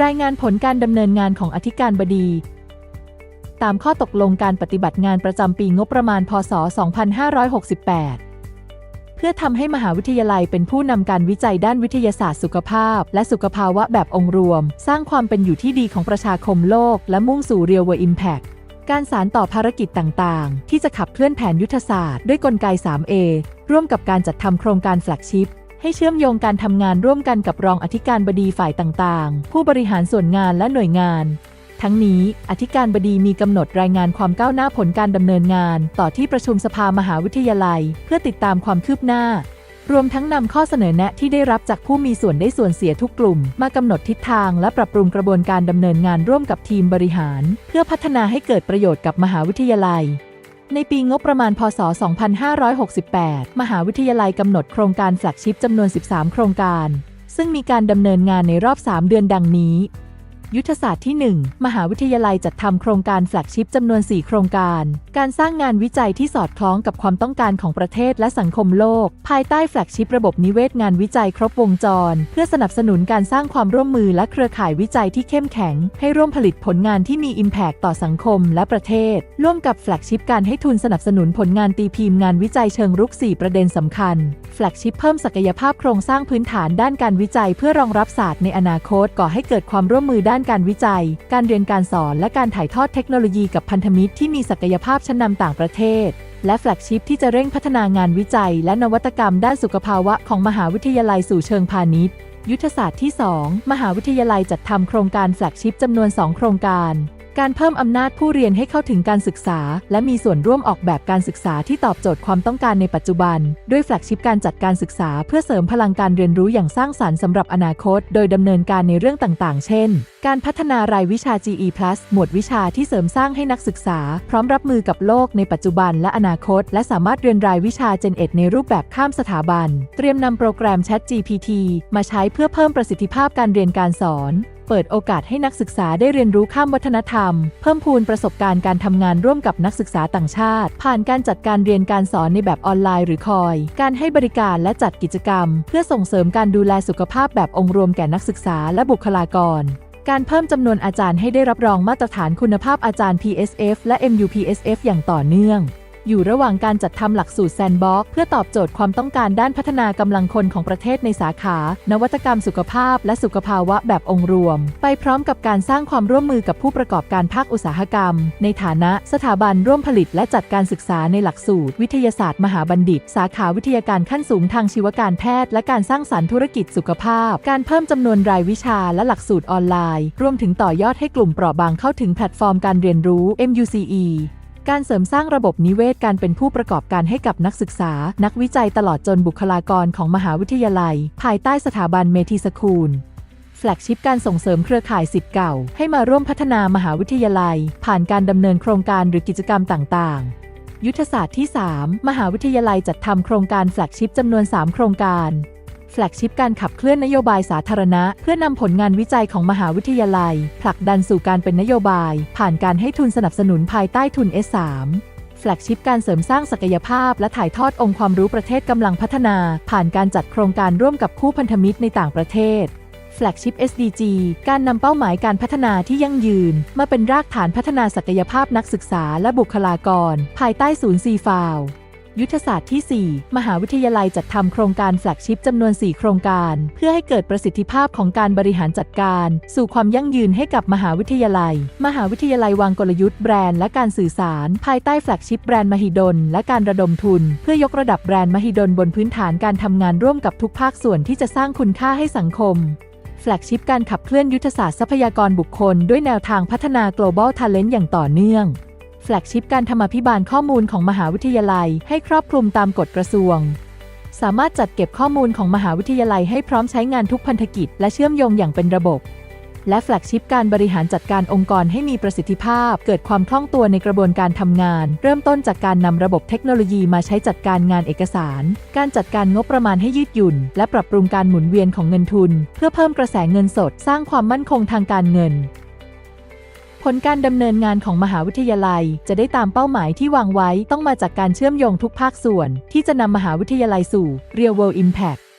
รายงานผลการดำเนินงานของอธิการบดี ตามข้อตกลงการปฏิบัติงานประจำปีงบประมาณ พศ 2568 เพื่อทำให้มหาวิทยาลัยเป็นผู้นำการวิจัยด้านวิทยาศาสตร์สุขภาพ และสุขภาวะแบบองค์รวม สร้างความเป็นอยู่ที่ดีของประชาคมโลก และมุ่งสู่ Real World Impact การสารต่อภารกิจต่างๆ ที่จะขับเคลื่อนแผนยุทธศาสตร์ด้วยกลไก 3A ร่วมกับการจัดทำโครงการแฟลกชิพ ให้เชื่อมโยงการทำงานร่วมกันกับรองอธิการบดีฝ่ายต่างๆ ผู้บริหารส่วนงานและหน่วยงาน ทั้งนี้ อธิการบดีมีกำหนดรายงานความก้าวหน้าผลการดำเนินงาน ต่อที่ประชุมสภามหาวิทยาลัย เพื่อติดตามความคืบหน้า รวมทั้งนำข้อเสนอแนะที่ได้รับจากผู้มีส่วนได้ส่วนเสียทุกกลุ่ม มากำหนดทิศทางและปรับปรุงกระบวนการดำเนินงานร่วมกับทีมบริหาร เพื่อพัฒนาให้เกิดประโยชน์กับมหาวิทยาลัย ในปีงบประมาณพศ 2568 มหาวิทยาลัยกำหนดโครงการแฟลกชิพจำนวน 13 โครงการ ซึ่งมีการดำเนินงานในรอบ 3 เดือนดังนี้ ยุทธศาสตร์ที่ 1 มหาวิทยาลัยจัดทำโครงการแฟลกชิพจำนวน 4 โครงการ การสร้างงานวิจัยที่สอดคล้องกับความต้องการของประเทศและสังคมโลก ภายใต้แฟลกชิประบบนิเวศงานวิจัยครบวงจร เพื่อสนับสนุนการสร้างความร่วมมือและเครือข่ายวิจัยที่เข้มแข็ง ให้ร่วมผลิตผลงานที่มี Impact ต่อสังคมและประเทศ ร่วมกับแฟลกชิพการให้ทุนสนับสนุนผลงานตีพิมพ์งานวิจัยเชิงรุก 4 ประเด็นสำคัญแฟลกชิพเพิ่มศักยภาพโครงสร้างพื้นฐานด้านการวิจัย เพื่อรองรับศาสตร์ในอนาคตก่อให้เกิดความร่วมมือด้านการวิจัย การเรียนการสอนและการถ่ายทอดเทคโนโลยีกับพันธมิตรที่มีศักยภาพชั้นนำต่างประเทศ และแฟลกชิพที่จะเร่งพัฒนางานวิจัย และนวัตกรรมด้านสุขภาวะของมหาวิทยาลัยสู่เชิงพาณิชย์ ยุทธศาสตร์ที่ 2 มหาวิทยาลัยจัดทำโครงการแฟลกชิพจำนวน 2 โครงการ การเพิ่มอำนาจผู้เรียนให้เข้าถึงการศึกษา และมีส่วนร่วมออกแบบการศึกษาที่ตอบโจทย์ความต้องการในปัจจุบัน ด้วยแฟลกชิพการจัดการศึกษา เพื่อเสริมพลังการเรียนรู้อย่างสร้างสรรค์สำหรับอนาคต โดยดำเนินการในเรื่องต่างๆ เช่น การพัฒนารายวิชา GE+ หมวดวิชาที่เสริมสร้างให้นักศึกษา พร้อมรับมือกับโลกในปัจจุบันและอนาคต และสามารถเรียนรายวิชา Gen 1ในรูปแบบข้ามสถาบัน เตรียมนำโปรแกรม Chat GPT มาใช้เพื่อเพิ่มประสิทธิภาพการเรียนการสอน เปิดโอกาสให้นักศึกษาได้เรียนรู้ข้ามวัฒนธรรม เพิ่มพูนประสบการณ์การทำงานร่วมกับนักศึกษาต่างชาติ ผ่านการจัดการเรียนการสอนในแบบออนไลน์หรือคอย การให้บริการและจัดกิจกรรม เพื่อส่งเสริมการดูแลสุขภาพแบบองค์รวมแก่นักศึกษาและบุคลากรการเพิ่มจำนวนอาจารย์ให้ได้รับรองมาตรฐานคุณภาพอาจารย์ PSF และ MUPSF อย่างต่อเนื่อง อยู่ระหว่างการจัดทำหลักสูตรแซนบ็อกเพื่อตอบโจทย์ความต้องการด้านพัฒนากำลังคนของประเทศในสาขา นวัตกรรมสุขภาพ และสุขภาวะแบบองค์รวม ไปพร้อมกับการสร้างความร่วมมือกับผู้ประกอบการภาคอุตสาหกรรม ในฐานะสถาบันร่วมผลิตและจัดการศึกษาในหลักสูตร วิทยาศาสตร์มหาบัณฑิต สาขาวิทยาการขั้นสูงทางชีวการแพทย์ และการสร้างสรรค์ธุรกิจสุขภาพ การเพิ่มจำนวนรายวิชาและหลักสูตรออนไลน์ รวมถึงต่อยอดให้กลุ่มเปราะบางเข้าถึงแพลตฟอร์มการเรียนรู้ MUCE การเสริมสร้างระบบนิเวศการเป็นผู้ประกอบการให้กับนักศึกษา นักวิจัยตลอดจนบุคลากรของมหาวิทยาลัย ภายใต้สถาบันเมทิสคูลแฟลกชิพการส่งเสริมเครือข่ายสิทธิ์เก่า ให้มาร่วมพัฒนามหาวิทยาลัย ผ่านการดำเนินโครงการหรือกิจกรรมต่าง ๆ ยุทธศาสตร์ที่ 3 มหาวิทยาลัยจัดทำโครงการแฟลกชิพจำนวน 3 โครงการ แฟลกชิพการขับเคลื่อนนโยบายสาธารณะ เพื่อนำผลงานวิจัยของมหาวิทยาลัย ผลักดันสู่การเป็นนโยบาย ผ่านการให้ทุนสนับสนุนภายใต้ทุน S3 แฟลกชิพการเสริมสร้างศักยภาพ และถ่ายทอดองค์ความรู้ประเทศกำลังพัฒนา ผ่านการจัดโครงการร่วมกับคู่พันธมิตรในต่างประเทศแฟลกชิพ SDG การนำเป้าหมายการพัฒนาที่ยั่งยืน มาเป็นรากฐานพัฒนาศักยภาพนักศึกษาและบุคลากร ภายใต้ศูนย์ซีฟาว ยุทธศาสตร์ที่ 4 มหาวิทยาลัยจัดทำโครงการแฟลกชิพจำนวน 4 โครงการ เพื่อให้เกิดประสิทธิภาพของการบริหารจัดการ สู่ความยั่งยืนให้กับมหาวิทยาลัย มหาวิทยาลัยวางกลยุทธ์แบรนด์และการสื่อสาร ภายใต้แฟลกชิพแบรนด์มหิดล และการระดมทุน เพื่อยกระดับแบรนด์มหิดลบนพื้นฐานการทำงานร่วมกับทุกภาคส่วนที่จะสร้างคุณค่าให้สังคมแฟลกชิพการขับเคลื่อนยุทธศาสตร์ทรัพยากรบุคคล ด้วยแนวทางพัฒนา global talent อย่างต่อเนื่อง แฟลกชิพการธรรมาภิบาลข้อมูลของมหาวิทยาลัย ให้ครอบคลุมตามกฎกระทรวง สามารถจัดเก็บข้อมูลของมหาวิทยาลัยให้พร้อมใช้งานทุกพันธกิจ และเชื่อมโยงอย่างเป็นระบบ และแฟลกชิพการบริหารจัดการองค์กรให้มีประสิทธิภาพ เกิดความคล่องตัวในกระบวนการทำงาน เริ่มต้นจากการนำระบบเทคโนโลยีมาใช้จัดการงานเอกสาร การจัดการงบประมาณให้ยืดหยุ่น และปรับปรุงการหมุนเวียนของเงินทุน เพื่อเพิ่มกระแสเงินสด สร้างความมั่นคงทางการเงิน ผลการดำเนินงานของมหาวิทยาลัย จะได้ตามเป้าหมายที่วางไว้ต้องมาจากการเชื่อมโยงทุกภาคส่วน ที่จะนำมหาวิทยาลัยสู่ Real World Impact